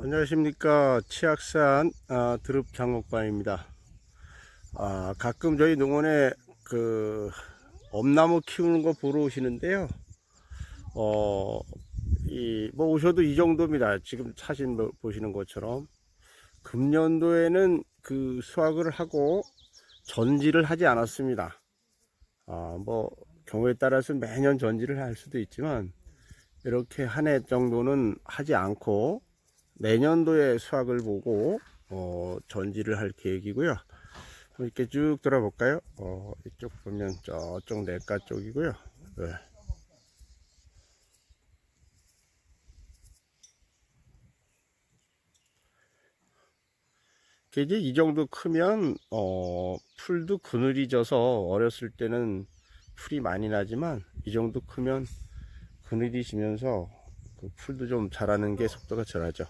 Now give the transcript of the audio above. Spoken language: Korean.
안녕하십니까 치악산 아, 드릅 장목반입니다. 아, 가끔 저희 농원에 그 엄나무 키우는 거 보러 오시는데요. 어, 이, 뭐 오셔도 이 정도입니다. 지금 사진 보- 보시는 것처럼. 금년도에는 그 수확을 하고 전지를 하지 않았습니다. 아, 뭐 경우에 따라서 매년 전지를 할 수도 있지만 이렇게 한 해 정도는 하지 않고 내년도에 수확을 보고 어, 전지를 할 계획이고요. 이렇게 쭉 돌아볼까요? 어, 이쪽 보면 저쪽 내과 쪽이고요. 네. 이제 이 정도 크면 어, 풀도 그늘이 져서 어렸을 때는 풀이 많이 나지만 이 정도 크면 그늘이 지면서 그 풀도 좀 자라는 게 속도가 덜하죠.